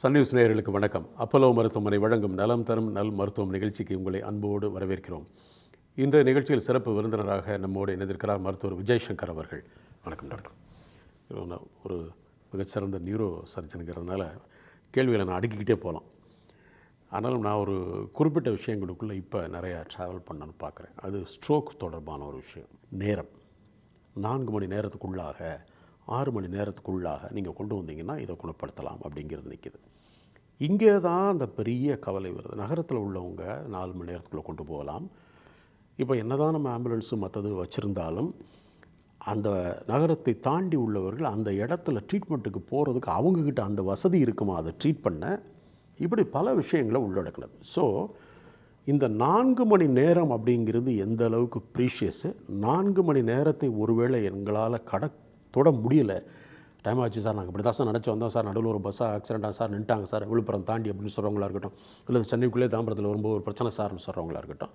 Sun news நேயர்களுக்கு வணக்கம். Apollo மருத்துவமனை வழங்கும் நலம் தரும் நல் மருத்துவம் நிகழ்ச்சிக்கு உங்களை அன்போடு வரவேற்கிறோம். இந்த நிகழ்ச்சியில் சிறப்பு விருந்தினராக நம்மோடு இணைந்திருக்கிறார் மருத்துவர் விஜய் சங்கர் அவர்கள். வணக்கம் டாக்டர். ஒரு மிகச்சிறந்த நியூரோ சர்ஜனுங்கிறதுனால கேள்விகளை நான் அடுக்கிக்கிட்டே போகலாம். ஆனாலும் நான் ஒரு குறிப்பிட்ட விஷயங்களுக்குள்ளே இப்போ நிறையா ட்ராவல் பண்ணணும்னு பார்க்குறேன். அது ஸ்ட்ரோக் தொடர்பான ஒரு விஷயம். நேரம். நான்கு மணி நேரத்துக்குள்ளாக ஆறு மணி நேரத்துக்குள்ளாக நீங்கள் கொண்டு வந்தீங்கன்னா இதை குணப்படுத்தலாம் அப்படிங்கிறது நிற்கிது இங்கே தான் அந்த பெரிய கவலை வருது. நகரத்தில் உள்ளவங்க நாலு மணி நேரத்துக்குள்ளே கொண்டு போகலாம். இப்போ என்னதான் நம்ம ஆம்புலன்ஸு மற்றது வச்சுருந்தாலும் அந்த நகரத்தை தாண்டி உள்ளவர்கள் அந்த இடத்துல ட்ரீட்மெண்ட்டுக்கு போகிறதுக்கு அவங்கக்கிட்ட அந்த வசதி இருக்குமா அதை ட்ரீட் பண்ண இப்படி பல விஷயங்களை உள்ளடக்கினது. ஸோ இந்த நான்கு மணி நேரம் அப்படிங்கிறது எந்த அளவுக்கு ப்ரீஷியஸு? நான்கு மணி நேரத்தை ஒருவேளை எங்களால் கடக் தொட முடியல. டைம் ஆச்சு சார். நாங்கள் இப்படி தான் சார் நினச்சி வந்தோம் சார். நடுவில் ஒரு பஸ்ஸாக ஆக்சிடென்ட்டாக சார் நின்ட்டாங்க சார். விழுப்புரம் தாண்டி அப்படின்னு சொல்கிறவங்களா இருக்கட்டும். இல்லை சென்னைக்குள்ளே தாம்பரத்தில் வரும்போது ஒரு பிரச்சனை சார்னு சொல்கிறவங்களா இருக்கட்டும்.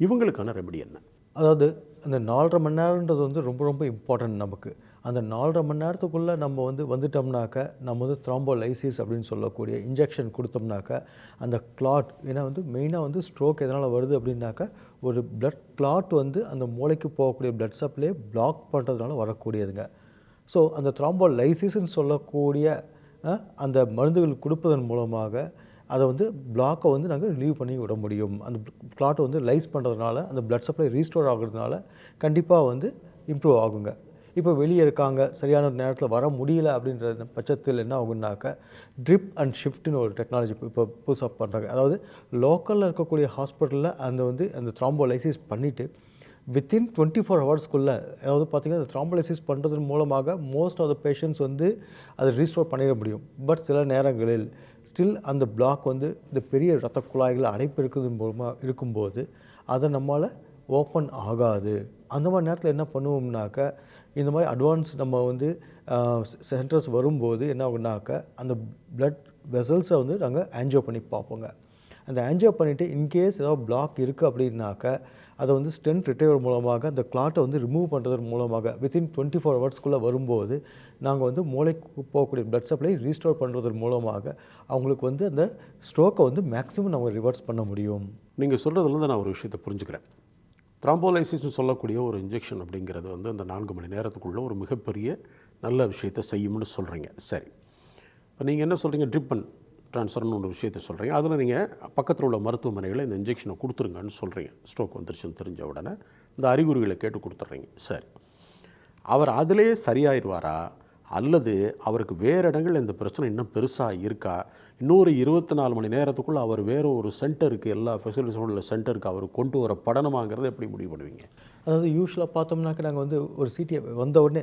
இவங்களுக்கான ரெமெடி என்ன? அதாவது அந்த நாலரை மணி நேரன்றது வந்து ரொம்ப ரொம்ப இம்பார்ட்டன்ட் நமக்கு. அந்த நாலரை மணி நேரத்துக்குள்ளே நம்ம வந்து வந்துட்டோம்னாக்க நம்ம வந்து த்ராம்போலைசிஸ் அப்படின்னு சொல்லக்கூடிய இன்ஜெக்ஷன் கொடுத்தோம்னாக்க அந்த கிளாட் ஏன்னா வந்து மெயினாக வந்து ஸ்ட்ரோக் எதனால் வருது அப்படின்னாக்க ஒரு பிளட் கிளாட் வந்து அந்த மூளைக்கு போகக்கூடிய பிளட் சப்ளை பிளாக் பண்ணுறதுனால வரக்கூடியதுங்க. ஸோ அந்த த்ராம்போலைசிஸ்ன்னு சொல்லக்கூடிய அந்த மருந்துகள் கொடுப்பதன் மூலமாக அதை வந்து பிளாக்கை வந்து நாங்கள் ரிலீவ் பண்ணி விட முடியும். அந்த கிளாட்டை வந்து லைஸ் பண்ணுறதுனால அந்த பிளட் சப்ளை ரீஸ்டோர் ஆகுறதுனால கண்டிப்பாக வந்து இம்ப்ரூவ் ஆகுங்க. இப்போ வெளியே இருக்காங்க சரியான நேரத்தில் வர முடியல அப்படின்ற பட்சத்தில் என்ன ஆகுனாக்க ட்ரிப் அண்ட் ஷிஃப்ட்னு ஒரு டெக்னாலஜி இப்போ புதுசாக பண்ணுறாங்க அதாவது லோக்கலில் இருக்கக்கூடிய ஹாஸ்பிட்டலில் அந்த வந்து அந்த த்ராம்போலைசிஸ் பண்ணிவிட்டு வித்தின் டுவெண்ட்டி ஃபோர் ஹவர்ஸ்க்குள்ளே அதாவது பார்த்திங்கன்னா அந்த த்ராம்பலைசிஸ் பண்ணுறதன் மூலமாக மோஸ்ட் ஆஃப் த பேஷண்ட்ஸ் வந்து அதை ரீஸ்டோர் பண்ணிட முடியும். பட் சில நேரங்களில் ஸ்டில் அந்த பிளாக் வந்து இந்த பெரிய ரத்த குழாய்களை அடைப்பு இருக்கிறது மூலமாக இருக்கும்போது அதை நம்மளால் ஓப்பன் ஆகாது. அந்த மாதிரி நேரத்தில் என்ன பண்ணுவோம்னாக்க இந்த மாதிரி அட்வான்ஸ் நம்ம வந்து சென்டர்ஸ் வரும்போது என்ன ஆகுனாக்க அந்த பிளட் வெசல்ஸை வந்து நாங்கள் ஆன்ஜியோ பண்ணி பார்ப்போங்க. அந்த ஆன்ஜியோ பண்ணிவிட்டு இன்கேஸ் ஏதாவது பிளாக் இருக்குது அப்படின்னாக்க அதை வந்து ஸ்டென்ட் ரிட்டைவர் மூலமாக அந்த கிளாட்டை வந்து ரிமூவ் பண்ணுறதன் மூலமாக வித்தின் டுவெண்ட்டி ஃபோர் ஹவர்ஸ்க்குள்ளே வரும்போது நாங்கள் வந்து மூளைக்கு போகக்கூடிய பிளட் சப்ளை ரீஸ்டோர் பண்ணுறதன் மூலமாக அவங்களுக்கு வந்து அந்த ஸ்ட்ரோக்கை வந்து மேக்ஸிமம் நம்ம ரிவர்ஸ் பண்ண முடியும். நீங்கள் சொல்கிறதுலேருந்து நான் ஒரு விஷயத்தை புரிஞ்சுக்கிறேன். த்ராம்போலைசிஸ்னு சொல்லக்கூடிய ஒரு இன்ஜெக்ஷன் அப்படிங்கிறது வந்து அந்த நான்கு மணி நேரத்துக்குள்ளே ஒரு மிகப்பெரிய நல்ல விஷயத்தை செய்யும்னு சொல்கிறீங்க சரி. இப்போ நீங்கள் என்ன சொல்கிறீங்க ட்ரிப் ட்ரான்ஸ்ஃபர்னு ஒரு விஷயத்தை சொல்கிறீங்க அதில் நீங்கள் பக்கத்தில் உள்ள மருத்துவமனைகளை இந்த இன்ஜெக்ஷனை கொடுத்துருங்கன்னு சொல்கிறீங்க ஸ்ட்ரோக் வந்துருச்சுன்னு தெரிஞ்ச உடனே இந்த அறிகுறிகளை கேட்டு கொடுத்துட்றீங்க சரி. அவர் அதிலே சரியாயிடுவாரா? அல்லது அவருக்கு வேறு இடங்கள்ல இந்த பிரச்சனை இன்னும் பெருசாக இருக்கா? இன்னொரு இருபத்தி நாலு மணி நேரத்துக்குள்ளே அவர் வேறு ஒரு சென்டருக்கு எல்லா ஃபெசிலிட்டிஸோட உள்ள சென்டருக்கு அவர் கொண்டு வர படனமாங்கிறத எப்படி முடிவு பண்ணுவீங்க? அதாவது யூஸ்வலாக பார்த்தோம்னாக்க நாங்கள் வந்து ஒரு சிடிஐ வந்த உடனே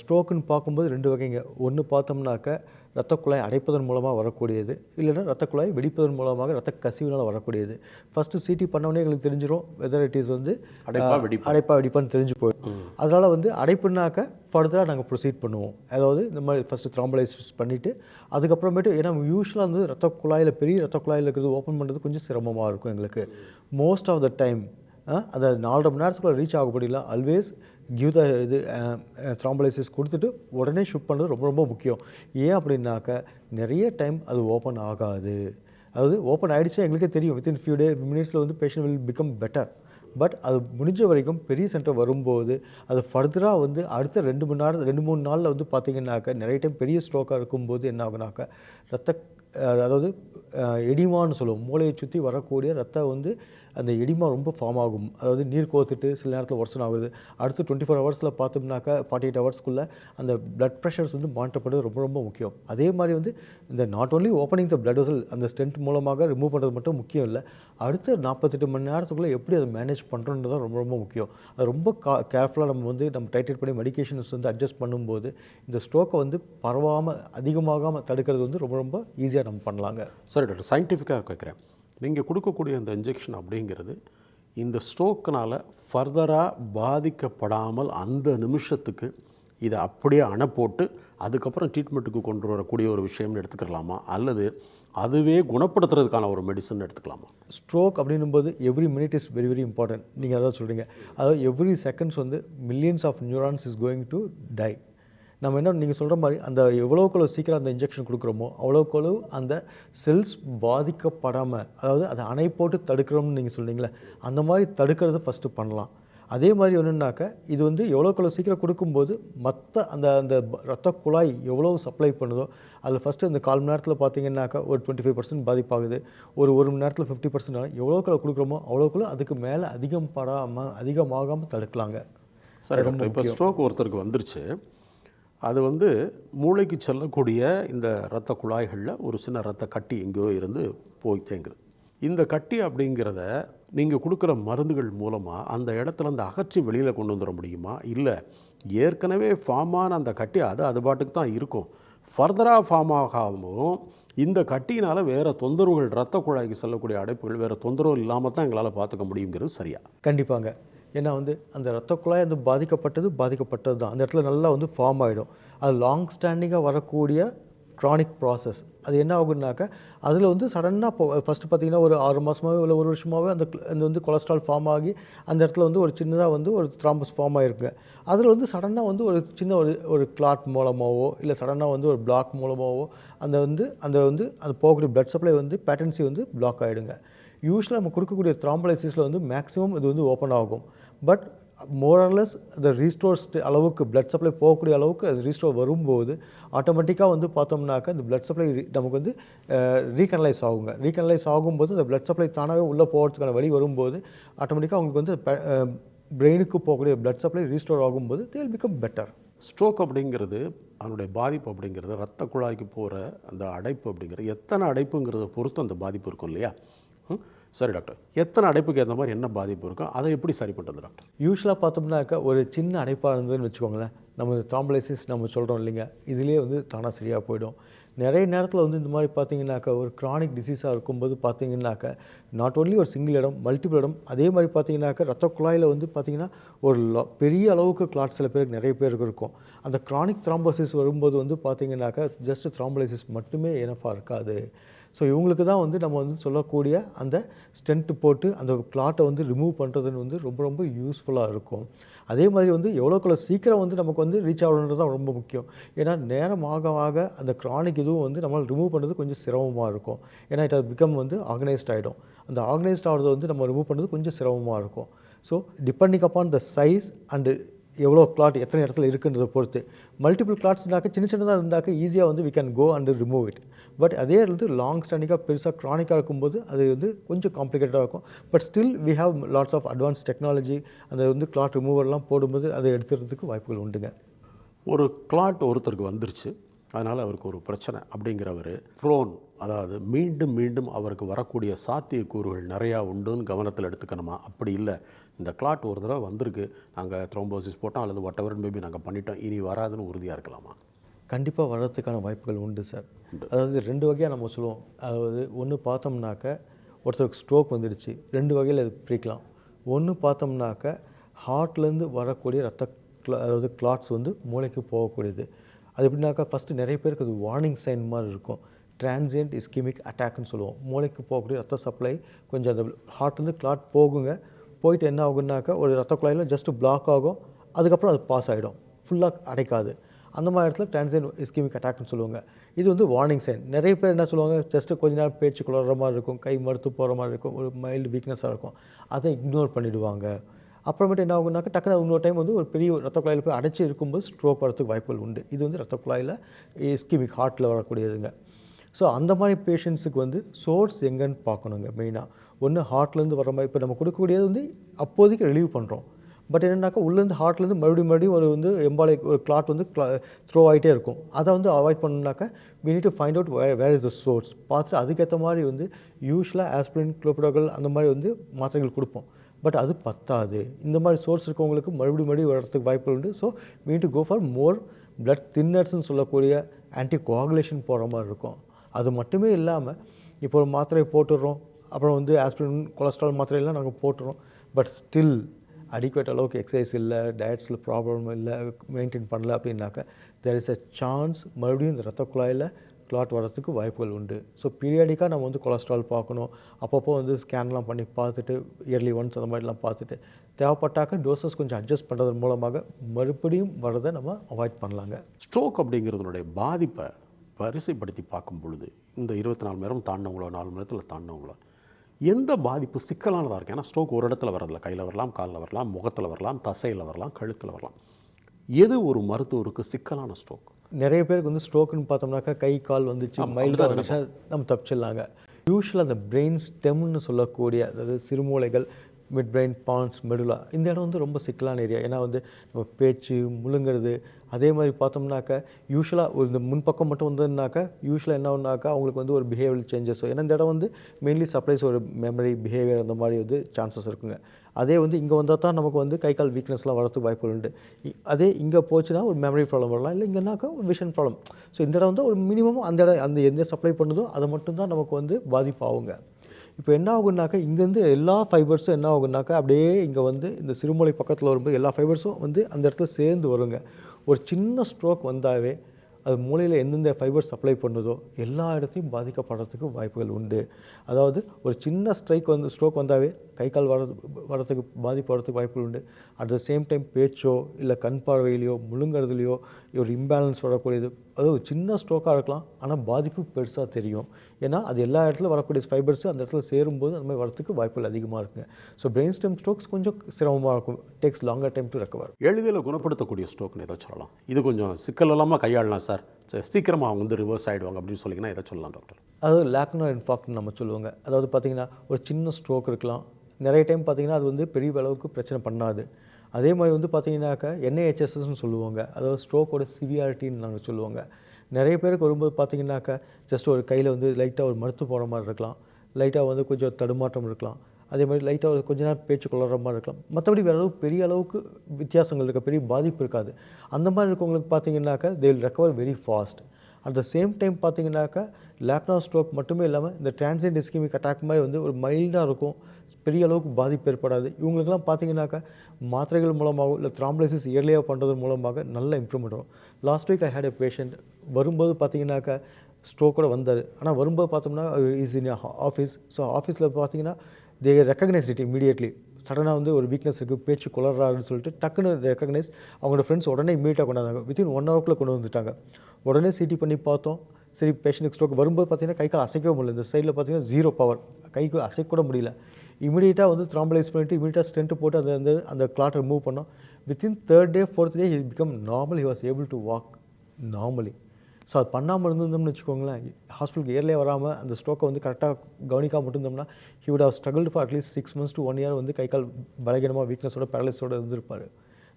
ஸ்ட்ரோக்குன்னு பார்க்கும்போது ரெண்டு வகைங்க. ஒன்று பார்த்தோம்னாக்க ரத்த குழாய் அடைப்பதன் மூலமாக வரக்கூடியது. இல்லைன்னா ரத்த குழாய் வெடிப்பதன் மூலமாக ரத்த கசிவினால் வரக்கூடியது. ஃபஸ்ட்டு சிடி பண்ணவொடனே எங்களுக்கு தெரிஞ்சிடும் வெதர் இட் இஸ் வந்து அடைப்பா வெடிப்பா? அடைப்பா வெடிப்பான்னு தெரிஞ்சு போயிடும். அதனால் வந்து அடைப்புனாக்க ஃபர்தராக நாங்கள் ப்ரொசீட் பண்ணுவோம். அதாவது இந்த மாதிரி ஃபஸ்ட்டு த்ராம்பலைசிஸ் பண்ணிவிட்டு அதுக்கப்புறமேட்டு ஏன்னா யூஸ்வலாக வந்து ரத்த குழாயில் பெரிய ரத்த குழாயில் இருக்கிறது ஓப்பன் பண்ணுறது கொஞ்சம் சிரமமாக இருக்கும் எங்களுக்கு. மோஸ்ட் ஆஃப் த டைம் அந்த நாலரை மணி நேரத்துக்குள்ள ரீச் ஆகப்படில ஆல்வேஸ் கிவ் த இது த்ராம்பலைசிஸ் கொடுத்துட்டு உடனே ஷூட் பண்ணுறது ரொம்ப ரொம்ப முக்கியம். ஏன் அப்படின்னாக்க நிறைய டைம் அது ஓப்பன் ஆகாது. அதாவது ஓப்பன் ஆகிடுச்சா எங்களுக்கே தெரியும். வித்தின் ஃபியூ டே மினிட்ஸில் வந்து patient will become better but அது முடிஞ்ச வரைக்கும் பெரிய சென்டர் வரும்போது அது ஃபர்தராக வந்து அடுத்த ரெண்டு மணி நேரம் ரெண்டு மூணு நாளில் வந்து பார்த்தீங்கன்னாக்க நிறைய டைம் பெரிய ஸ்ட்ரோக்காக இருக்கும்போது என்ன ஆகுனாக்க ரத்த அதாவது எடிமான்னு சொல்லுவோம். மூளையை சுற்றி வரக்கூடிய ரத்தம் வந்து அந்த எடிமா ரொம்ப ஃபார்ம் ஆகும். அதாவது நீர் கோத்துட்டு சில நேரத்தில் ஒர்சன் ஆகுது. அடுத்து டுவெண்ட்டி ஃபோர் ஹவர்ஸில் பார்த்தோம்னாக்கா ஃபார்ட்டி எயிட் ஹவர்ஸ்க்குள்ளே அந்த பிளட் ப்ரெஷர்ஸ் வந்து மானிட்டர் பண்ணுறது ரொம்ப ரொம்ப முக்கியம். அதே மாதிரி வந்து இந்த not only opening the blood vessel அந்த ஸ்டென்ட் மூலமாக ரிமூவ் பண்ணுறது மட்டும் முக்கியம் இல்லை அடுத்த நாற்பத்தெட்டு மணி நேரத்துக்குள்ளே எப்படி அதை மேனேஜ் பண்ணுறோன்றது தான் ரொம்ப ரொம்ப முக்கியம். அது ரொம்ப கா கேர்ஃபுல்லாக நம்ம வந்து நம்ம டைட்ரேட் பண்ணி மெடிக்கேஷன்ஸ் வந்து அட்ஜஸ்ட் பண்ணும்போது இந்த ஸ்ட்ரோக்கை வந்து பரவாமல் அதிகமாகாமல் தடுக்கிறது வந்து ரொம்ப ரொம்ப ஈஸியாக நம்ம பண்ணலாங்க. சரி டாக்டர் சயின்டிஃபிக்காக கேட்குறேன் நீங்கள் கொடுக்கக்கூடிய அந்த இன்ஜெக்ஷன் அப்படிங்கிறது இந்த ஸ்ட்ரோக்கினால் ஃபர்தராக பாதிக்கப்படாமல் அந்த நிமிஷத்துக்கு இதை அப்படியே அணை போட்டு அதுக்கப்புறம் ட்ரீட்மெண்ட்டுக்கு கொண்டு வரக்கூடிய ஒரு விஷயம்னு எடுத்துக்கலாமா? அல்லது அதுவே குணப்படுத்துறதுக்கான ஒரு மெடிசன் எடுத்துக்கலாமா? ஸ்ட்ரோக் அப்படின்னும்போது every minute is very very important நீங்கள் அதான் சொல்கிறீங்க அதாவது எவ்ரி செகண்ட்ஸ் வந்து millions of neurons is going to die நம்ம என்ன நீங்கள் சொல்கிற மாதிரி அந்த எவ்வளோக்கு சீக்கிரம் அந்த இன்ஜெக்ஷன் கொடுக்குறோமோ அவ்வளோக்கு அந்த செல்ஸ் பாதிக்கப்படாமல் அதாவது அதை அணை போட்டு தடுக்கிறோம்னு நீங்கள் சொன்னீங்களே அந்த மாதிரி தடுக்கிறத ஃபஸ்ட்டு பண்ணலாம். அதே மாதிரி ஒன்றுனாக்க இது வந்து எவ்வளோக்கு சீக்கிரம் கொடுக்கும்போது மற்ற அந்த அந்த ரத்த குழாய் எவ்வளோ சப்ளை பண்ணுதோ அதில் ஃபஸ்ட்டு இந்த கால் மணி நேரத்தில் பார்த்தீங்கன்னாக்கா ஒரு டுவெண்ட்டி ஃபைவ் பர்சன்ட் பாதிப்பாகுது. ஒரு ஒரு மணி நேரத்தில் ஃபிஃப்டி பர்சன்ட் எவ்வளோக்குள்ள கொடுக்குறோமோ அவ்வளோக்குள்ள அதுக்கு மேலே அதிகம் படாமல் அதிகமாகாமல் தடுக்கலாங்க. சரி இப்போ ஸ்ட்ரோக் ஒருத்தருக்கு வந்துருச்சு. அது வந்து மூளைக்கு செல்லக்கூடிய இந்த இரத்த குழாய்களில் ஒரு சின்ன இரத்த கட்டி எங்கேயோ இருந்து போய் தேங்குது. இந்த கட்டி அப்படிங்கிறத நீங்கள் கொடுக்குற மருந்துகள் மூலமாக அந்த இடத்துல அந்த அகற்றி வெளியில் கொண்டு வந்துட முடியுமா? இல்லை ஏற்கனவே ஃபார்மான அந்த கட்டி அது அது பாட்டுக்கு தான் இருக்கும். ஃபர்தராக ஃபார்ம் ஆகாமல் இந்த கட்டியினால் வேறு தொந்தரவுகள் இரத்த குழாய்க்கு செல்லக்கூடிய அடைப்புகள் வேறு தொந்தரவு இல்லாமல் தான் எங்களால் பார்த்துக்க முடியுங்கிறது சரியா? கண்டிப்பாங்க. ஏன்னா வந்து அந்த ரத்த குழாய் வந்து பாதிக்கப்பட்டது பாதிக்கப்பட்டது தான் அந்த இடத்துல நல்லா வந்து ஃபார்ம் ஆகிடும் அது லாங் ஸ்டாண்டிங்காக வரக்கூடிய க்ரானிக் ப்ராசஸ் அது என்ன ஆகுனாக்க அதில் வந்து சடனாக இப்போ ஃபஸ்ட்டு பார்த்தீங்கன்னா ஒரு ஆறு மாதமாகவே இல்லை ஒரு வருஷமாகவே அந்த அந்த வந்து கொலஸ்ட்ரால் ஃபார்ம் ஆகி அந்த இடத்துல வந்து ஒரு சின்னதாக வந்து ஒரு த்ராம்பஸ் ஃபார்ம் ஆகிருக்குங்க அதில் வந்து சடனாக வந்து ஒரு சின்ன ஒரு ஒரு கிளாட் மூலமாகவோ இல்லை சடனாக வந்து ஒரு பிளாக் மூலமாகவோ அந்த வந்து அந்த வந்து அந்த போகக்கூடிய பிளட் சப்ளை வந்து பேட்டன்சி வந்து பிளாக் ஆகிடுங்க யூஸ்வலாக நம்ம கொடுக்கக்கூடிய த்ராம்பலைசிஸில் வந்து மேக்ஸிமம் இது வந்து ஓப்பன் ஆகும். பட் மோரலஸ் அந்த ரீஸ்டோர் அளவுக்கு பிளட் சப்ளை போகக்கூடிய அளவுக்கு அது ரீஸ்டோர் வரும்போது ஆட்டோமேட்டிக்காக வந்து பார்த்தோம்னாக்க இந்த பிளட் சப்ளை நமக்கு வந்து ரீகனலைஸ் ஆகுங்க. ரீகனலைஸ் ஆகும்போது அந்த பிளட் சப்ளை தானாகவே உள்ளே போகிறதுக்கான வழி வரும்போது ஆட்டோமேட்டிக்காக அவங்களுக்கு வந்து பிரெயினுக்கு போகக்கூடிய பிளட் சப்ளை ரீஸ்டோர் ஆகும்போது தேல் பிகம் பெட்டர் ஸ்ட்ரோக் அப்படிங்கிறது அதனுடைய பாதிப்பு அப்படிங்கிறது ரத்த குழாய்க்கு போகிற அந்த அடைப்பு அப்படிங்கிறது எத்தனை அடைப்புங்கிறத பொறுத்து அந்த பாதிப்பு இருக்கும் இல்லையா? சரி டாக்டர் எத்தனை அடைப்புக்கு ஏற்ற மாதிரி என்ன பாதிப்பு இருக்கும் அதை எப்படி சரி பண்ணுறது டாக்டர் யூஸ்வலாக பார்த்தோம்னாக்கா ஒரு சின்ன அடைப்பாக இருந்ததுன்னு வச்சுக்கோங்களேன். நம்ம த்ராம்பலைசிஸ் நம்ம சொல்கிறோம் இல்லைங்க. இதுலேயே வந்து தானாக சரியாக போயிடும். நிறைய நேரத்தில் வந்து இந்த மாதிரி பார்த்தீங்கன்னாக்கா ஒரு க்ரானிக் டிசீஸாக இருக்கும்போது பார்த்தீங்கன்னாக்கா நாட் ஓன்லி ஒரு சிங்கிள் இடம் மல்டிபிள் இடம் அதே மாதிரி பார்த்தீங்கன்னாக்கா ரத்த குழாயில் வந்து பார்த்திங்கன்னா ஒரு பெரிய அளவுக்கு கிளாட் சில பேருக்கு நிறைய பேருக்கு இருக்கும். அந்த க்ரானிக் த்ராம்போசிஸ் வரும்போது வந்து பார்த்திங்கனாக்கா ஜஸ்ட் த்ராம்பலைசிஸ் மட்டுமே எனஃபாக இருக்காது. ஸோ இவங்களுக்கு தான் வந்து நம்ம வந்து சொல்லக்கூடிய அந்த ஸ்டென்ட் போட்டு அந்த கிளாட்டை வந்து ரிமூவ் பண்ணுறதுன்னு வந்து ரொம்ப ரொம்ப யூஸ்ஃபுல்லாக இருக்கும். அதே மாதிரி வந்து எவ்வளோக்குள்ள சீக்கிரம் வந்து நமக்கு வந்து ரீச் ஆகணுன்றது தான் ரொம்ப முக்கியம். ஏன்னா நேரம் ஆக ஆக அந்த க்ரானிக் இதுவும் வந்து நம்மளால் ரிமூவ் பண்ணுறது கொஞ்சம் சிரமமாக இருக்கும். ஏன்னா இட் பிகம் வந்து ஆர்கனைஸ்ட் ஆகிடும் அந்த ஆர்கனைஸ்ட் ஆகிறது வந்து நம்ம ரிமூவ் பண்ணுறது கொஞ்சம் சிரமமாக இருக்கும். So depending upon the size and எவ்வளோ கிளாட் எத்தனை இடத்துல இருக்குன்றதை பொறுத்து. மல்டிபிள் கிளாட்ஸ்னாக்க சின்ன சின்னதாக இருந்தாக்க ஈஸியாக வந்து we can go and remove it but அதே வந்து லாங் ஸ்டாண்டிங்காக பெருசாக க்ரானிக்காக இருக்கும்போது அது வந்து கொஞ்சம் காம்ப்ளிகேட்டாக இருக்கும். But still we have lots of advance technology அந்த வந்து கிளாட் ரிமூவர்லாம் போடும்போது அதை எடுத்துறதுக்கு வாய்ப்புகள் உண்டுங்க. ஒரு கிளாட் ஒருத்தருக்கு வந்துருச்சு. அதனால் அவருக்கு ஒரு பிரச்சனை அப்படிங்கிறவர் ப்ரோன் அதாவது மீண்டும் மீண்டும் அவருக்கு வரக்கூடிய சாத்தியக்கூறுகள் நிறையா உண்டுன்னு கவனத்தில் எடுத்துக்கணுமா? அப்படி இல்லை. இந்த கிளாட் ஒரு தடவை வந்திருக்கு. நாங்கள் த்ரோம்போசிஸ் போட்டோம் அல்லது வாட் எவர் மேபி நாங்கள் பண்ணிட்டோம். இனி வராதுன்னு உறுதியாக இருக்கலாமா? கண்டிப்பாக வர்றதுக்கான வாய்ப்புகள் உண்டு சார் அதாவது ரெண்டு வகையாக நம்ம சொல்லுவோம். அதாவது ஒன்று பார்த்தோம்னாக்க ஒருத்தருக்கு ஸ்ட்ரோக் வந்துடுச்சு. ரெண்டு வகையில் இது பிரிக்கலாம். ஒன்று பார்த்தோம்னாக்க ஹார்ட்லேருந்து வரக்கூடிய ரத்த cla- அதாவது கிளாட்ஸ் வந்து மூளைக்கு போகக்கூடியது. அது எப்படின்னாக்கா ஃபஸ்ட்டு நிறைய பேருக்கு அது வார்னிங் சைன் மாதிரி இருக்கும். டிரான்சியன்ட் இஸ்கிமிக் அட்டாக்னு சொல்லுவோம். மூளைக்கு போகக்கூடிய ரத்த சப்ளை கொஞ்சம் அந்த ஹார்ட்லேருந்து கிளாட் போகுங்க. போயிட்டு என்ன ஆகுனாக்கா ஒரு ரத்த குழாயில் ஜஸ்ட் பிளாக் ஆகும். அதுக்கப்புறம் அது பாஸ் ஆகிடும் ஃபுல்லாக அடைக்காது. அந்த மாதிரி இடத்துல டிரான்சியன் இஸ்கிமிக் அட்டாக்னு சொல்லுவாங்க. இது வந்து வார்னிங் சைன் நிறைய பேர் என்ன சொல்லுவாங்க ஜஸ்ட்டு கொஞ்ச நேரம் பேச்சு குளற மாதிரி இருக்கும் கை மறுத்து போகிற மாதிரி இருக்கும் ஒரு மைல்டு வீக்னஸாக இருக்கும். அதை இக்னோர் பண்ணிவிடுவாங்க அப்புறமேட்டு என்ன ஆகுனாக்கா டக்குனு இன்னொரு டைம் வந்து ஒரு பெரிய ரத்த குழாயில் போய் அடைச்சி இருக்கும்போது ஸ்ட்ரோக் வரதுக்கு வாய்ப்புகள் உண்டு. இது வந்து ரத்த குழாயில் இஸ்கிமிக் ஹார்ட்டில் வரக்கூடியதுங்க. ஸோ அந்த மாதிரி பேஷண்ட்ஸுக்கு வந்து சோர்ஸ் எங்கன்னு பார்க்கணுங்க மெயினாக ஒன்று ஹார்ட்லேருந்து வர மாதிரி இப்போ நம்ம கொடுக்கக்கூடியது வந்து அப்போதைக்கு ரிலீவ் பண்ணுறோம் பட் என்னென்னாக்கா உள்ளேருந்து ஹார்ட்லேருந்து மறுபடியும் மறுபடியும் ஒரு வந்து எம்பாலை ஒரு கிளாட் வந்து த்ரோ ஆகிட்டே இருக்கும். அதை வந்து avoid பண்ணணுனாக்கா we need to find out where where is the source பார்த்துட்டு அதுக்கேற்ற மாதிரி வந்து யூஸ்வலாக ஆஸ்பிரின் குளோபிடோகல் அந்த மாதிரி வந்து மாத்திரைகள் கொடுப்போம். பட் அது பத்தாது. இந்த மாதிரி சோர்ஸ் இருக்கவங்களுக்கு மறுபடியும் மறுபடியும் வர்றதுக்கு வாய்ப்புகள் உண்டு. So mean to go for more blood தின்னர்ஸ்னு சொல்லக்கூடிய ஆன்டி கோஆகுலேஷன் போகிற மாதிரி இருக்கும். அது மட்டுமே இல்லாமல் இப்போ ஒரு மாத்திரை போட்டுடுறோம். அப்புறம் வந்து ஆஸ்பிரின் கொலஸ்ட்ரால் மாத்திரையெல்லாம் நாங்கள் போட்டுறோம். பட் ஸ்டில் அடிக்குவேட் அளவுக்கு எக்ஸசைஸ் இல்லை டயட்ஸில் ப்ராப்ளம் இல்லை மெயின்டைன் பண்ணல அப்படின்னாக்கா தேர் இஸ் அ சான்ஸ் மறுபடியும் இந்த ரத்த குழாயில் கிளாட் வரத்துக்கு வாய்ப்புகள் உண்டு. ஸோ பீரியாடிக்காக நம்ம வந்து கொலஸ்ட்ரால் பார்க்கணும். அப்பப்போ வந்து ஸ்கேன்லாம் பண்ணி பார்த்துட்டு இயர்லி ஒன்ஸ் அந்த மாதிரிலாம் பார்த்துட்டு தேவைப்பட்டாக்க டோசஸ் கொஞ்சம் அட்ஜஸ்ட் பண்ணுறது மூலமாக மறுபடியும் வரதை நம்ம அவாய்ட் பண்ணலாங்க. ஸ்ட்ரோக் அப்படிங்கிறதுனுடைய பாதிப்பை வரிசைப்படுத்தி பார்க்கும் பொழுது இந்த இருபத்தி நாலு மணி நேரம் தாண்டினவங்களோ நாலு மணி நேரத்தில் தாண்டினவங்களோ எந்த பாதிப்பு சிக்கலானதாக இருக்குது ஏன்னா ஸ்ட்ரோக் ஒரு இடத்துல வரதில்ல கையில் வரலாம் காலில் வரலாம் முகத்தில் வரலாம் தசையில் வரலாம் கழுத்தில் வரலாம். எது ஒரு மருத்துவருக்கு சிக்கலான ஸ்ட்ரோக் நிறைய பேருக்கு வந்து ஸ்ட்ரோக்குன்னு பார்த்தோம்னாக்கா கை கால் வந்துச்சு மைல்டாக நம்ம தப்பிச்சிடலாங்க. யூஸ்வலாக அந்த பிரெயின் ஸ்டெம்னு சொல்லக்கூடிய அதாவது சிறுமூளைகள் மிட் பிரெயின் பான்ஸ் மெடுலா இந்த இடம் வந்து ரொம்ப சிக்கலான ஏரியா ஏன்னா வந்து நம்ம பேச்சு முழுங்கிறது அதே மாதிரி பார்த்தோம்னாக்கா யூஸ்வலாக ஒரு இந்த முன்பக்கம் மட்டும் வந்ததுனாக்கா யூஸ்வலாக என்ன ஒன்றாக்கா அவங்களுக்கு வந்து ஒரு பிஹேவியர் சேஞ்சஸ் ஏன்னா இந்த இடம் வந்து மெயின்லி சப்ளைஸ் ஒரு மெமரி பிஹேவியர் அந்த மாதிரி வந்து சான்சஸ் இருக்குங்க. அதே வந்து இங்கே வந்தால் தான் நமக்கு வந்து கை கால் வீக்னஸ்லாம் வரதுக்கு வாய்ப்புகள் உண்டு. அதே இங்கே போச்சுன்னா ஒரு மெமரி ப்ராப்ளம் வரலாம் இல்லை இங்கேனாக்கா ஒரு விஷன் ப்ராப்ளம் ஸோ இந்த இடம் வந்து ஒரு மினிமம் அந்த இடம் அந்த எந்த சப்ளை பண்ணுதோ அதை மட்டும்தான் நமக்கு வந்து பாதிப்பாகுங்க. இப்போ என்ன ஆகுனாக்கா இங்கேருந்து எல்லா ஃபைபர்ஸும் என்ன ஆகுனாக்கா அப்படியே இங்கே வந்து இந்த சிறுமூளை பக்கத்தில் வரும்போது எல்லா ஃபைபர்ஸும் வந்து அந்த இடத்துல சேர்ந்து வருங்க. ஒரு சின்ன ஸ்ட்ரோக் வந்தாவே அது மூளையில் எந்தெந்த ஃபைபர் சப்ளை பண்ணுதோ எல்லா இடத்தையும் பாதிக்கப்படுறதுக்கு வாய்ப்புகள் உண்டு. அதாவது ஒரு சின்ன ஸ்ட்ரைக் வந்து ஸ்ட்ரோக் வந்தாவே கை கால் வர வரத்துக்கு பாதிப்பு வரதுக்கு வாய்ப்புகள் உண்டு. அட் த சேம் டைம் பேச்சோ இல்லை கண் பார்வையிலையோ முழுங்குறதுலையோ ஒரு இம்பேலன்ஸ் வரக்கூடியது. அதாவது ஒரு சின்ன ஸ்ட்ரோக்காக இருக்கலாம். ஆனால் பாதிப்பு பெருசாக தெரியும். ஏன்னா அது எல்லா இடத்துல வரக்கூடிய ஃபைபர்ஸ் அந்த இடத்துல சேரும்போது அந்த மாதிரி வரத்துக்கு வாய்ப்புகள் அதிகமாக இருக்குங்க ஸோ பிரெயின் ஸ்டெம் ஸ்ட்ரோக்ஸ் கொஞ்சம் சிரமமாக இருக்கும். Takes longer time to recover எளிதில் குணப்படுத்தக்கூடிய ஸ்ட்ரோக்னு எதை சொல்லலாம். இது கொஞ்சம் சிக்கல் இல்லாமல் கையாளலாம் சார் சரி, சீக்கிரமா அவங்க வந்து ரிவர்ஸ் ஆகிடுவாங்க அப்படின்னு சொன்னீங்கன்னா எதை சொல்லலாம் டாக்டர் அதாவது லேக்னோ இன்ஃபாக்ட்னு நம்ம சொல்லுவாங்க. அதாவது பார்த்தீங்கன்னா ஒரு சின்ன ஸ்ட்ரோக் இருக்கலாம். நிறைய டைம் பார்த்தீங்கன்னா அது வந்து பெரிய அளவுக்கு பிரச்சனை பண்ணாது. அதே மாதிரி வந்து பார்த்தீங்கன்னாக்கா என்ஐஹெச்எஸ்எஸ்னு சொல்லுவாங்க. அதாவது ஸ்ட்ரோக்கோட சிவியாரிட்டின்னு நாங்கள் சொல்லுவாங்க. நிறைய பேருக்கு வரும்போது பார்த்தீங்கன்னாக்கா ஜஸ்ட் ஒரு கையில் வந்து லைட்டாக ஒரு மருத்து போகிற மாதிரி இருக்கலாம். லைட்டாக வந்து கொஞ்சம் தடுமாற்றம் இருக்கலாம். அதே மாதிரி லைட்டாக ஒரு கொஞ்ச நேரம் பேச்சு கொள்ளுற மாதிரி இருக்கலாம். மற்றபடி வேறு அளவுக்கு பெரிய அளவுக்கு வித்தியாசங்கள் இருக்க பெரிய பாதிப்பு இருக்காது. அந்த மாதிரி இருக்கவங்களுக்கு பார்த்தீங்கன்னாக்கா they will recover very fast at the same time பார்த்தீங்கன்னாக்கா லேக்னா ஸ்ட்ரோக் மட்டுமே இல்லாமல் இந்த டிரான்சியன்ட் இஸ்கிமிக் அட்டாக் மாதிரி வந்து ஒரு மைல்டாக இருக்கும். பெரிய அளவுக்கு பாதிப்பு ஏற்படாது. இவங்களுக்கெல்லாம் பார்த்தீங்கன்னாக்கா மாத்திரைகள் மூலமாகவும் இல்லை த்ராம்பலைசிஸ் இயர்லியாக பண்ணுறது மூலமாக நல்ல இம்ப்ரூவ்மெண்ட் வரும். Last week I had a patient வரும்போது பார்த்தீங்கன்னாக்கா ஸ்ட்ரோக்கோட வந்தார். ஆனால் வரும்போது பார்த்தோம்னா இஸ் இன் ஆஃபீஸ் ஸோ ஆஃபீஸில் பார்த்தீங்கன்னா தே ரெக்கக்னைஸ் இட் இமீடியட்லி சடனாக வந்து ஒரு வீக்னஸ் இருக்குது பேச்சு குளறாருன்னு சொல்லிட்டு டக்குன்னு ரெக்கக்னைஸ் அவங்களோட ஃப்ரெண்ட்ஸ் உடனே இமீடியட்டாக கொண்டாந்தாங்க. வித்தின் ஒன் ஹவருக்குள்ளே கொண்டு வந்துட்டாங்க. உடனே சிடி பண்ணி பார்த்தோம். சரி பேஷண்ட்டுக்கு ஸ்ட்ரோக் வரும்போது பார்த்தீங்கன்னா கை கால் அசைக்கவே முடியல. இந்த சைடில் பார்த்தீங்கன்னா ஜீரோ பவர் கைக்கு அசைக்கூட முடியல. இமீடியட்டாக வந்து த்ராம்பலைஸ் பண்ணிட்டு இமீடியட்டாக ஸ்டென்ட் போட்டு அதை வந்து அந்த கிளாட் ரிமூவ் பண்ணோம். Within third day fourth day he become normal he was able to walk normally so அது பண்ணாமல் இருந்திருந்தோம்னு வச்சுக்கோங்களேன் ஹாஸ்பிட்டலுக்கு இயர்லேயே வராமல் அந்த ஸ்ட்ரோக்கை வந்து கரெக்டாக கவனிக்காமல் இருந்தோம்னா he would have struggle for at least six months to one year வந்து கை கால் பலகீனமாக வீக்னஸோட பேரலைஸோட இருந்திருப்பார்.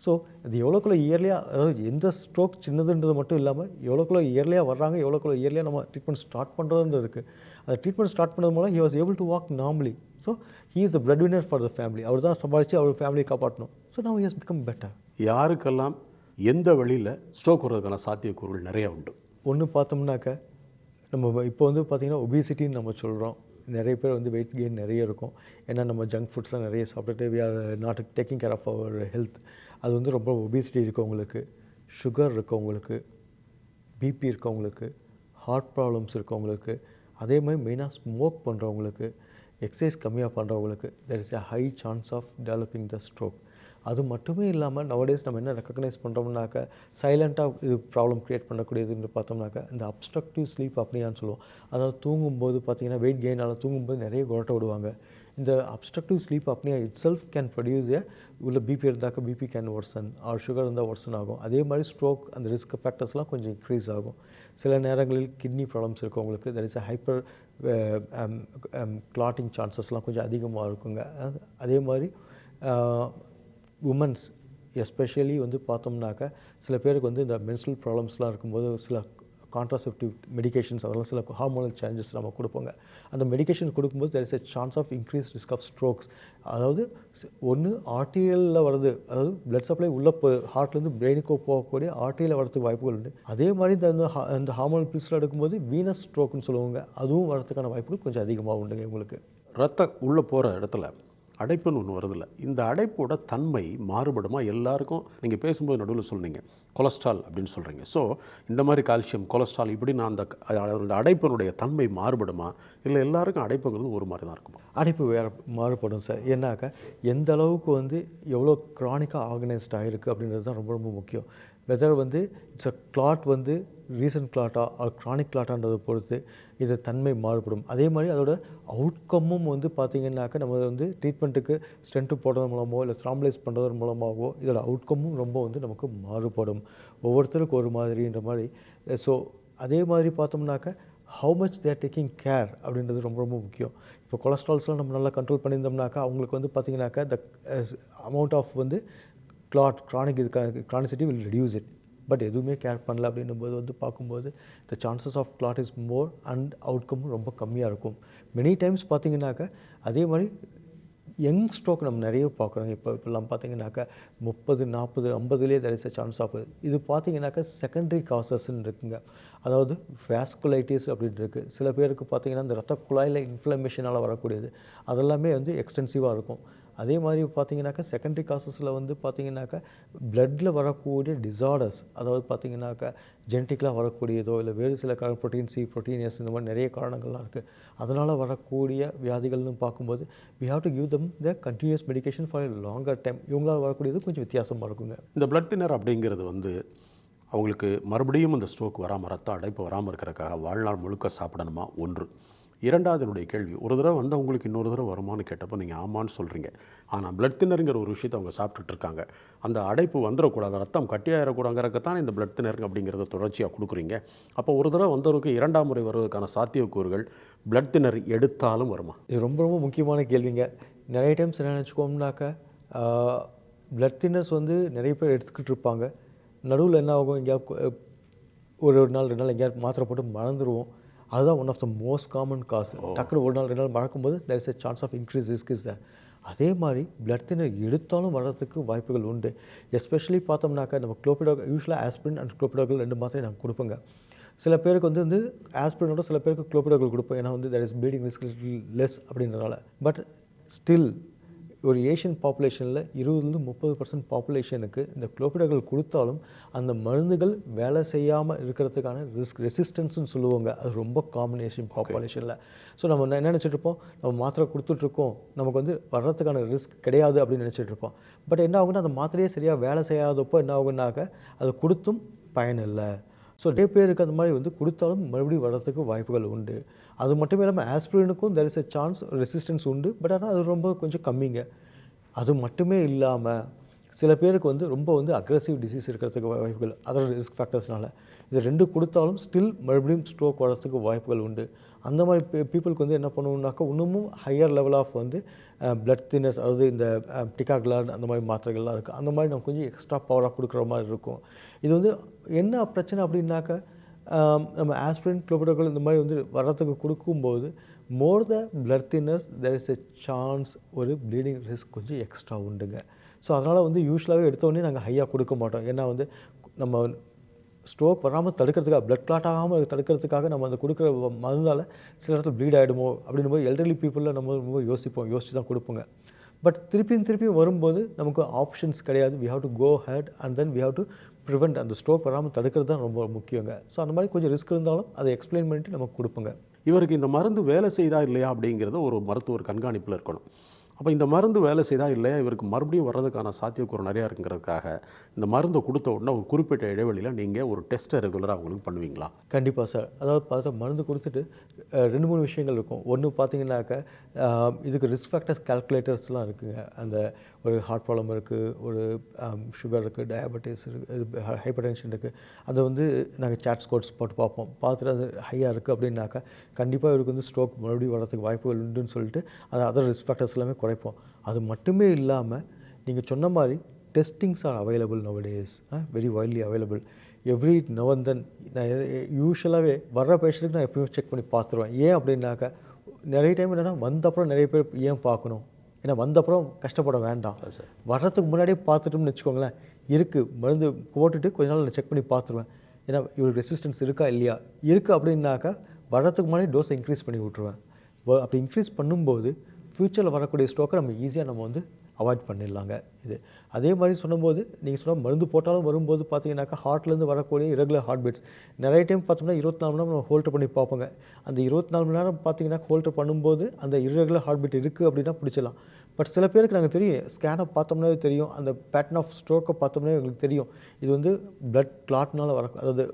ஸோ இது எவ்வளோக்குள்ள இயர்லியாக அதாவது எந்த ஸ்ட்ரோக் சின்னதுன்றது மட்டும் இல்லாமல் எவ்வளோக்குள்ள இயர்லியாக வர்றாங்க எவ்வளோக்குள்ள இயர்லியாக நம்ம ட்ரீட்மெண்ட் ஸ்டார்ட் பண்ணுறதுன்றது இருக்குது அந்த ட்ரீட்மெண்ட் ஸ்டார்ட் பண்ணது மூலம் he was able to walk normally so he is the breadwinner for the family அவர் தான் சம்பாதிச்சு அவர் ஃபேமிலியை காப்பாற்றணும். So he has become better. யாருக்கெல்லாம் எந்த வழியில் ஸ்ட்ரோக் வர்றதுக்கான சாத்தியக்கூறுகள் நிறைய உண்டு? ஒன்று பார்த்தோம்னாக்க நம்ம இப்போ வந்து பார்த்திங்கன்னா ஒபிசிட்டின்னு நம்ம சொல்கிறோம் நிறைய பேர் வந்து வெயிட் கெயின் நிறைய இருக்கும். ஏன்னா நம்ம ஜங்க் ஃபுட்ஸ்லாம் நிறைய சாப்பிட்டுட்டு we are not taking care of our health அது வந்து ரொம்ப ஒபிசிட்டி இருக்கவங்களுக்கு சுகர் இருக்கவங்களுக்கு பிபி இருக்கவங்களுக்கு ஹார்ட் ப்ராப்ளம்ஸ் இருக்கவங்களுக்கு அதே மாதிரி மெயினாக ஸ்மோக் பண்ணுறவங்களுக்கு எக்ஸசைஸ் கம்மியாக பண்ணுறவங்களுக்கு there is a high chance of developing the stroke அது மட்டுமே இல்லாமல் நவடேஸ் நம்ம என்ன ரெக்கக்னைஸ் பண்ணுறோம்னாக்க சைலண்ட்டாக இது ப்ராப்ளம் க்ரியேட் பண்ணக்கூடியதுன்னு பார்த்தோம்னாக்க இந்த அப்ஸ்ட்ரக்டிவ் ஸ்லீப் அப்படியான்னு சொல்லுவோம். அதாவது தூங்கும்போது பார்த்திங்கன்னா வெயிட் கெயினால் தூங்கும்போது நிறைய குரட்டை விடுவாங்க. இந்த obstructive sleep apnea itself can produce a உள்ள பிபி இருந்தாக்க BP can worsen or sugar இருந்தால் ஒர்சன் ஆகும். அதே மாதிரி ஸ்ட்ரோக் அந்த ரிஸ்க் ஃபேக்டர்ஸ்லாம் கொஞ்சம் இன்க்ரீஸ் ஆகும். சில நேரங்களில் கிட்னி ப்ராப்ளம்ஸ் இருக்கும் உங்களுக்கு. There is a hyper clotting சான்சஸ்லாம் கொஞ்சம் அதிகமாக இருக்குங்க. அதே மாதிரி uh, உமன்ஸ் எஸ்பெஷலி வந்து பார்த்தோம்னாக்க சில பேருக்கு வந்து இந்த மென்ஸ்ட்ரல் ப்ராப்ளம்ஸ்லாம் இருக்கும்போது சில கான்ட்ராசெப்டிவ் மெடிகேஷன்ஸ் அதெல்லாம் சில ஹார்மோனல் சேஞ்சஸ் நம்ம கொடுப்போங்க. அந்த மெடிகேஷன் கொடுக்கும்போது there is a chance of increase risk of strokes அதாவது ஒன்று ஆர்டிரியலில் வருது. அதாவது பிளட் சப்ளை உள்ள போ ஹார்ட்லேருந்து பிரெயினுக்கோ போகக்கூடிய ஆர்டிரியில் வரதுக்கு வாய்ப்புகள் உண்டு. அதே மாதிரி இந்த அந்த ஹார்மோனல் பில்ஸில் எடுக்கும்போது வீனஸ் ஸ்ட்ரோக்குன்னு சொல்லுவாங்க. அதுவும் வரதுக்கான வாய்ப்புகள் கொஞ்சம் அதிகமாக உண்டுங்க உங்களுக்கு ரத்தம் உள்ளே போகிற இடத்துல அடைப்புன்னு ஒன்று வருதில்ல. இந்த அடைப்போட தன்மை மாறுபடுமா? எல்லாருக்கும் நீங்கள் பேசும்போது நடுவில் சொன்னீங்க கொலஸ்ட்ரால் அப்படின்னு சொல்கிறீங்க ஸோ இந்த மாதிரி கால்சியம் கொலஸ்ட்ரால் இப்படி அந்த அந்த அடைப்பினுடைய தன்மை மாறுபடுமா? இல்லை எல்லாருக்கும் அடைப்புங்கிறது ஒரு மாதிரி தான் இருக்குமா? அடைப்பு வேறு மாறுபடும் சார். ஏன்னாக்கா எந்த அளவுக்கு வந்து எவ்வளோ க்ரானிக்காக ஆர்கனைஸ்ட் ஆகிருக்கு அப்படின்றது தான் ரொம்ப ரொம்ப முக்கியம். வெதர் வந்து இட்ஸ் அ கிளாட் வந்து ரீசன்ட் கிளாட்டா ஆர் க்ரானிக் கிளாட்டான்றதை பொறுத்து இது தன்மை மாறுபடும். அதே மாதிரி அதோட அவுட்கம்மும் வந்து பார்த்திங்கனாக்கா நம்ம வந்து ட்ரீட்மெண்ட்டுக்கு ஸ்ட்ரென்த்து போடுறது மூலமோ இல்லை த்ராம்பலைஸ் பண்ணுறது மூலமாகவோ இதோட அவுட்கம்மும் ரொம்ப வந்து நமக்கு மாறுபடும். ஒவ்வொருத்தருக்கும் ஒரு மாதிரின்ற மாதிரி. ஸோ அதே மாதிரி பார்த்தோம்னாக்கா how much they're taking care அப்படின்றது ரொம்ப ரொம்ப முக்கியம். இப்போ கொலஸ்ட்ரால்ஸ்லாம் நம்ம நல்லா கண்ட்ரோல் பண்ணியிருந்தோம்னாக்கா அவங்களுக்கு வந்து பார்த்திங்கனாக்கா த அமௌண்ட் eh, ஆஃப் வந்து கிளாட் க்ரானிக் இதுக்காக chronicity will reduce it but எதுவுமே கேர் பண்ணல அப்படின்னும் போது வந்து பார்க்கும்போது the chances of clot is more and outcome ரொம்ப கம்மியாக இருக்கும். மெனி டைம்ஸ் பார்த்தீங்கன்னாக்க அதே மாதிரி யங் ஸ்ட்ரோக் நம்ம நிறைய பார்க்குறோம். இப்போ இப்போல்லாம் பார்த்தீங்கன்னாக்கா முப்பது நாற்பது ஐம்பதுலேயே there is a chance of இது பார்த்தீங்கன்னாக்கா செகண்டரி காசஸ்ன்னு இருக்குங்க. அதாவது வேஸ்குலைட்டிஸ் அப்படின்னு இருக்குது சில பேருக்கு பார்த்தீங்கன்னா இந்த ரத்த குழாயில் இன்ஃப்ளமேஷனால் வரக்கூடியது. அதெல்லாமே வந்து எக்ஸ்டென்சிவாக இருக்கும். அதே மாதிரி பார்த்தீங்கன்னாக்கா செகண்டரி காசஸில் வந்து பார்த்தீங்கன்னாக்கா பிளட்டில் வரக்கூடிய டிசார்டர்ஸ் அதாவது பார்த்தீங்கன்னாக்கா ஜெனட்டிக்கலாக வரக்கூடியதோ இல்லை வேறு சில கார ப்ரோட்டீன் சி ப்ரோட்டீன் எஸ் இந்த மாதிரி நிறைய காரணங்கள்லாம் இருக்குது அதனால் வரக்கூடிய வியாதிகள்னு பார்க்கும்போது we have to give them the continuous medication for longer time இவங்களால் வரக்கூடியது கொஞ்சம் வித்தியாசமாக இருக்குங்க. இந்த பிளட் தின்னர் அப்படிங்கிறது வந்து அவங்களுக்கு மறுபடியும் இந்த ஸ்ட்ரோக் வராமல் ரத்த அடைப்பு வராமல் இருக்கிறக்காக வாழ்நாள் முழுக்க சாப்பிடணுமா? ஒன்று. இரண்டாவது என்னுடைய கேள்வி ஒரு தடவை வந்து அவங்களுக்கு இன்னொரு தடவை வருமானு கேட்டப்போ நீங்கள் ஆமான்னு சொல்கிறீங்க ஆனால் பிளட் தின்னருங்கிற ஒரு விஷயத்தை அவங்க சாப்பிட்டுட்டு இருக்காங்க. அந்த அடைப்பு வந்துடக்கூடாது ரத்தம் கட்டியாயிடக்கூடாங்கிறக்கத்தான் இந்த பிளட் தின்னருங்க அப்படிங்கிறத தொடர்ச்சியாக கொடுக்குறீங்க. அப்போ ஒரு தடவை வந்தவருக்கு இரண்டாம் முறை வருவதற்கான சாத்தியக்கூறுகள் பிளட் தின்னர் எடுத்தாலும் வருமா? இது ரொம்ப ரொம்ப முக்கியமான கேள்விங்க. நிறைய டைம்ஸ் என்ன நினச்சிக்கோம்னாக்கா பிளட் தின்னர்ஸ் வந்து நிறைய பேர் எடுத்துக்கிட்டு இருப்பாங்க. நடுவில் என்ன ஆகும்? எங்கேயாவது ஒரு ஒரு நாள் ரெண்டு நாள் எங்கேயாவது மாத்திரை போட்டு மறந்துடுவோம் அதுதான் one of the most common cause டக்குனு ஒரு நாள் ரெண்டு நாள் மறக்கும்போது there is a chance of increase risk is there. அதே மாதிரி பிளட் தின்னர் எடுத்தாலும் வர்றதுக்கு வாய்ப்புகள் உண்டு. எஸ்பெஷலி பார்த்தோம்னாக்கா நம்ம குளோபிடாக் யூஸ்வலாக ஆஸ்பிரின் அண்ட் குளோபிடாக்கள் ரெண்டு மாத்திரை நாங்கள் கொடுப்போங்க. சில பேருக்கு வந்து வந்து ஆஸ்பிரினோட சில பேருக்கு குளோபிடாக்கள் கொடுப்போம். ஏன்னா வந்து there is bleeding risk less அப்படின்றனால பட் ஸ்டில் ஒரு ஏஷியன் பாப்புலேஷனில் இருபதுலேருந்து முப்பது பர்சன்ட் பாப்புலேஷனுக்கு இந்த குளோபிடாக்கள் கொடுத்தாலும் அந்த மருந்துகள் வேலை செய்யாமல் இருக்கிறதுக்கான ரிஸ்க் ரெசிஸ்டன்ஸ்னு சொல்லுவாங்க. அது ரொம்ப காமன் ஏஷியன் பாப்புலேஷனில் ஸோ நம்ம என்ன நினச்சிட்டு இருப்போம்? நம்ம மாத்திரை கொடுத்துட்ருக்கோம் நமக்கு வந்து வர்றதுக்கான ரிஸ்க் கிடையாது அப்படின்னு நினச்சிட்டு இருப்போம். பட் என்ன ஆகுன்னா அந்த மாத்திரையே சரியாக வேலை செய்யாதப்போ என்ன ஆகுனாக்க அது கொடுத்தும் பயன் இல்லை. ஸோ நிறைய பேருக்கு அந்த மாதிரி வந்து கொடுத்தாலும் மறுபடியும் வர்றதுக்கு வாய்ப்புகள் உண்டு. அது மட்டுமே இல்லாமல் ஆஸ்பிரினுக்கும் there is a chance resistance உண்டு. பட் ஆனால் அது ரொம்ப கொஞ்சம் கம்மிங்க. அது மட்டுமே இல்லாமல் சில பேருக்கு வந்து ரொம்ப வந்து அக்ரஸிவ் டிசீஸ் இருக்கிறதுக்கு வாய்ப்புகள் அதோட ரிஸ்க் ஃபேக்டர்ஸ்னால இது ரெண்டு கொடுத்தாலும் ஸ்டில் மறுபடியும் ஸ்ட்ரோக் வரத்துக்கு வாய்ப்புகள் உண்டு. அந்த மாதிரி பீப்புளுக்கு வந்து என்ன பண்ணுவோம்னாக்கா இன்னமும் ஹையர் லெவல் ஆஃப் வந்து பிளட் தின்னர்ஸ் அதாவது இந்த டிகாக்லான் அந்த மாதிரி மாத்திரைகள்லாம் இருக்குது அந்த மாதிரி நம்ம கொஞ்சம் எக்ஸ்ட்ரா பவராக கொடுக்குற மாதிரி இருக்கும். இது வந்து என்ன பிரச்சனை அப்படின்னாக்கா நம்ம ஆஸ்பிரின் குளோபிடோக்கள் இந்த மாதிரி வந்து வர்றதுக்கு கொடுக்கும்போது more the blood thinners there is a chance ஒரு ப்ளீடிங் ரிஸ்க் கொஞ்சம் எக்ஸ்ட்ரா உண்டுங்க. ஸோ அதனால் வந்து யூஸ்வலாகவே எடுத்தோடனே நாங்கள் ஹையாக கொடுக்க மாட்டோம். ஏன்னா வந்து நம்ம ஸ்ட்ரோக் வராமல் தடுக்கிறதுக்காக பிளட் கிளாட் ஆகாமல் தடுக்கிறதுக்காக நம்ம அந்த கொடுக்குற மருந்தால் சில இடத்துல ப்ளீட் ஆகிடுமோ அப்படின்னு போது எல்டர்லி பீப்புளில் நம்ம ரொம்ப யோசிப்போம் யோசித்து தான் கொடுப்போங்க. பட் திருப்பியும் திருப்பியும் வரும்போது நமக்கு ஆப்ஷன்ஸ் கிடையாது. We have to go head and then we have to prevent அந்த ஸ்ட்ரோக் வராமல் தடுக்கிறது தான் ரொம்ப முக்கியங்க. ஸோ அந்த மாதிரி கொஞ்சம் ரிஸ்க் இருந்தாலும் அதை எக்ஸ்பிளைன் பண்ணிட்டு நமக்கு கொடுப்போங்க. இவருக்கு இந்த மருந்து வேலை செய்தா இல்லையா அப்படிங்கிறத ஒரு மருத்துவர் கண்காணிப்பில் இருக்கணும். அப்போ இந்த மருந்து வேலை செய்தா இல்லையா? இவருக்கு மறுபடியும் வர்றதுக்கான சாத்தியக்கூறு நிறையா இருக்குங்கிறதுக்காக இந்த மருந்தை கொடுத்த உடனே ஒரு குறிப்பிட்ட இடைவெளியில் நீங்கள் ஒரு டெஸ்ட்டை ரெகுலராக அவங்களுக்கு பண்ணுவீங்களா? கண்டிப்பாக சார். அதாவது பார்த்தா மருந்து கொடுத்துட்டு ரெண்டு மூணு விஷயங்கள் இருக்கும். ஒன்று பார்த்தீங்கன்னாக்க இதுக்கு ரிஸ்க் ஃபேக்டர்ஸ் கால்குலேட்டர்ஸ்லாம் இருக்குங்க. அந்த ஒரு ஹார்ட் ப்ராப்ளம் இருக்குது ஒரு um, சுகர் இருக்குது டயபெட்டிஸ் இருக்குது ஹைப்பர் டென்ஷன் இருக்குது அதை வந்து நாங்கள் சேட் ஸ்கோர்ஸ் போட்டு பார்ப்போம். பார்த்துட்டு அது ஹையாக இருக்குது அப்படின்னாக்கா கண்டிப்பாக இவருக்கு வந்து ஸ்ட்ரோக் மறுபடியும் வரதுக்கு வாய்ப்புகள் உண்டுன்னு சொல்லிட்டு அதை அதர் ரிஸ்க் ஃபேக்டர்ஸ் எல்லாமே குறைப்போம். அது மட்டுமே இல்லாமல் நீங்கள் சொன்ன மாதிரி testings are available nowadays very widely available every now and then நான் யூஸ்வலாகவே வர்ற பேஷண்ட்டுக்கு நான் எப்பயுமே செக் பண்ணி பார்த்துருவேன். ஏன் அப்படின்னாக்கா நிறைய டைம் என்னென்னா வந்தப்புறம் நிறைய பேர் ஏன் பார்க்கணும்? ஏன்னா வந்த அப்புறம் கஷ்டப்பட வேண்டாம். வர்றதுக்கு முன்னாடியே பார்த்துட்டோம்னு வச்சுக்கோங்களேன். இருக்குது மருந்து போட்டுட்டு கொஞ்ச நாள் நான் செக் பண்ணி பார்த்துருவேன். ஏன்னா இவருக்கு ரெசிஸ்டன்ஸ் இருக்கா இல்லையா? இருக்குது அப்படின்னாக்கா வர்றதுக்கு முன்னாடி டோஸை இன்க்ரீஸ் பண்ணி விட்ருவேன் அப்படி இன்க்ரீஸ் பண்ணும்போது ஃப்யூச்சரில் வரக்கூடிய ஸ்ட்ரோக்கை நம்ம ஈஸியாக நம்ம வந்து அவாய்ட் பண்ணிடலாங்க. இது அதே மாதிரி சொல்லும்போது நீங்கள் சொன்ன மருந்து போட்டாலும் வரும்போது பார்த்தீங்கன்னாக்கா ஹார்ட்லேருந்து வரக்கூடிய இரகுலர் ஹார்ட் பீட்ஸ் நிறைய டைம் பார்த்தோம்னா இருபத்தி நாலு மணி நேரம் நம்ம ஹோல்ட் பண்ணி பார்ப்போங்க. அந்த இருபத்தி நாலு மணி நேரம் பார்த்தீங்கன்னா ஹோல்டர் பண்ணும்போது அந்த இரகுலர் ஹார்ட் பீட் இருக்குது அப்படின்னா பிடிச்சிடலாம். பட் சில பேருக்கு நாங்கள் தெரியும் ஸ்கேனை பார்த்தோம்னாவே தெரியும் அந்த பேட்டர்ன் ஆஃப் ஸ்ட்ரோக்கை பார்த்தோம்னா எங்களுக்கு தெரியும். இது வந்து பிளட் கிளாட்னால வர அதாவது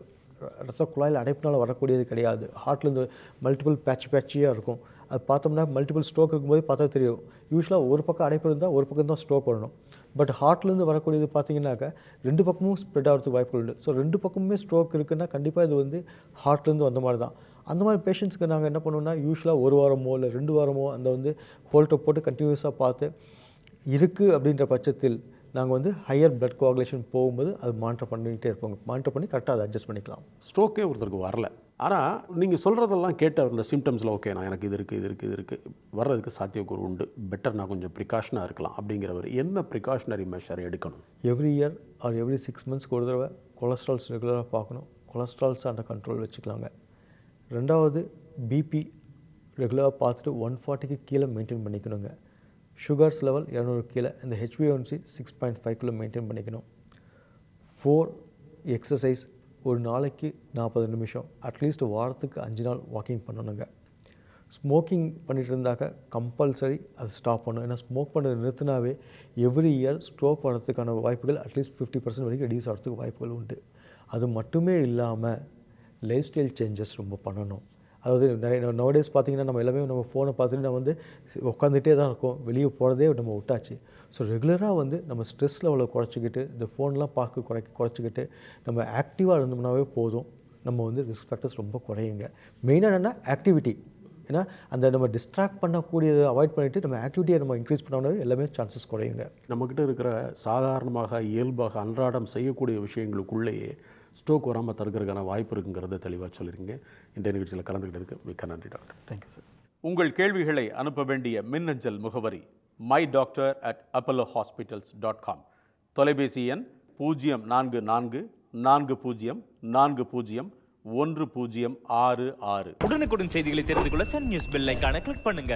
ரத்த குழாயில் அடைப்பினால் வரக்கூடியது கிடையாது. ஹார்ட்லேருந்து மல்டிபிள் பேட்ச் பேட்சியாக இருக்கும். அது பார்த்தோம்னா மல்டிபிள் ஸ்ட்ரோக் இருக்கும்போது பார்த்தா தெரியும். யூஸ்வலாக ஒரு பக்கம் அடைப்பு இருந்தால் ஒரு பக்கம் தான் ஸ்ட்ரோக் வரணும். பட் ஹார்ட்லேருந்து வரக்கூடியது பார்த்தீங்கன்னாக்கா ரெண்டு பக்கமும் ஸ்ப்ரெட் ஆகிறதுக்கு வாய்ப்புகள் உண்டு. ஸோ ரெண்டு பக்கமுமே ஸ்ட்ரோக் இருக்குன்னா கண்டிப்பாக இது வந்து ஹார்ட்லேருந்து வந்த மாதிரி தான். அந்த மாதிரி பேஷண்ட்ஸ்க்கு நாங்கள் என்ன பண்ணுவோம்னா யூஸ்வலாக ஒரு வாரமோ இல்லை ரெண்டு வாரமோ அந்த வந்து ஹோல்டோ போட்டு கண்டினியூஸாக பார்த்து இருக்குது அப்படின்ற பட்சத்தில் நாங்கள் வந்து ஹையர் பிளட் கோஆகுலேஷன் போகும்போது அது மானிட்டர் பண்ணிகிட்டே இருப்போங்க. மானிட்டர் பண்ணி கரெக்டாக அதை அட்ஜஸ்ட் பண்ணிக்கலாம். ஸ்ட்ரோக்கே ஒருத்தருக்கு வரல. ஆனால் நீங்கள் சொல்கிறதெல்லாம் கேட்டு அவர் இந்த சிம்டம்ஸில் ஓகே நான் எனக்கு இது இருக்குது இது இருக்குது இது இருக்குது வர்றதுக்கு சாத்தியக்கூறு உண்டு. பெட்டர் நான் கொஞ்சம் ப்ரிகாஷனாக இருக்கலாம். அப்படிங்கிறவர் என்ன ப்ரிகாஷனரி மெஷர் எடுக்கணும்? Every year or every six மந்த்ஸ்க்கு ஒரு தடவை கொலஸ்ட்ரால்ஸ் ரெகுலராக பார்க்கணும். கொலஸ்ட்ரால்ஸ் அண்டர் கண்ட்ரோல் வச்சுக்கலாங்க. ரெண்டாவது பிபி ரெகுலராக பார்த்துட்டு ஒன் ஃபார்ட்டிக்கு கீழே மெயின்டைன் பண்ணிக்கணுங்க. சுகர்ஸ் லெவல் இரநூறு கீழே. இந்த H B one C six point five kilo maintain பண்ணிக்கணும். ஃபோர் எக்ஸசைஸ் ஒரு நாளைக்கு நாற்பது நிமிஷம் அட்லீஸ்ட் வாரத்துக்கு அஞ்சு நாள் வாக்கிங் பண்ணணுங்க. ஸ்மோக்கிங் பண்ணிட்டு இருந்தாக்க கம்பல்சரி அது ஸ்டாப் பண்ணணும். ஏன்னா ஸ்மோக் பண்ணுறது நிறுத்தினாவே எவ்ரி இயர் ஸ்ட்ரோக் பண்ணுறதுக்கான வாய்ப்புகள் அட்லீஸ்ட் ஃபிஃப்டி பர்சன்ட் வரைக்கும் ரெடியூஸ் ஆகிறதுக்கு வாய்ப்புகள் உண்டு. அது மட்டுமே இல்லாமல் லைஃப் ஸ்டைல் சேஞ்சஸ் ரொம்ப பண்ணணும். அதாவது நிறைய நவடேஸ் பார்த்தீங்கன்னா நம்ம எல்லாமே நம்ம ஃபோனை பார்த்துட்டு நம்ம வந்து உட்காந்துட்டே தான் இருக்கோம். வெளியே போகிறதே நம்ம விட்டாச்சு. ஸோ ரெகுலராக வந்து நம்ம ஸ்ட்ரெஸ் லெவலை குறைச்சிக்கிட்டு இந்த ஃபோன்லாம் பார்க்க குறை குறைச்சிக்கிட்டு நம்ம ஆக்டிவாக இருந்தோம்னாவே போதும். நம்ம வந்து ரிஸ்க் ஃபேக்டர்ஸ் ரொம்ப குறையுங்க. மெயினாக என்னென்னா ஆக்டிவிட்டி ஏன்னா அந்த நம்ம டிஸ்ட்ராக்ட் பண்ணக்கூடியதை அவாய்ட் பண்ணிவிட்டு நம்ம ஆக்டிவிட்டியை நம்ம இன்க்ரீஸ் பண்ணோம்னாவே எல்லாமே சான்சஸ் குறையுங்க. நம்மக்கிட்ட இருக்கிற சாதாரணமாக இயல்பாக அன்றாடம் செய்யக்கூடிய விஷயங்களுக்குள்ளேயே ஸ்ட்ரோக் வராமல் தடுக்கிறதுக்கான வாய்ப்பு இருக்குங்கிறத தெளிவாக சொல்லியிருக்கீங்க. இந்த நிகழ்ச்சியில் கலந்துக்கிட்டதுக்கு மிக்க நன்றி டாக்டர் தேங்க்யூ சார் உங்கள் கேள்விகளை அனுப்ப வேண்டிய மின்னஞ்சல் முகவரி my doctor at Apollo hospitals dot com தொலைபேசி எண் பூஜ்ஜியம் நான்கு நான்கு நான்கு பூஜ்ஜியம் நான்கு பூஜ்ஜியம் ஒன்று பூஜ்ஜியம் ஆறு ஆறு. உடனுக்குடன் செய்திகளை தெரிந்து கொள்ள சன் நியூஸ் பெல் ஐகானை கிளிக் பண்ணுங்க.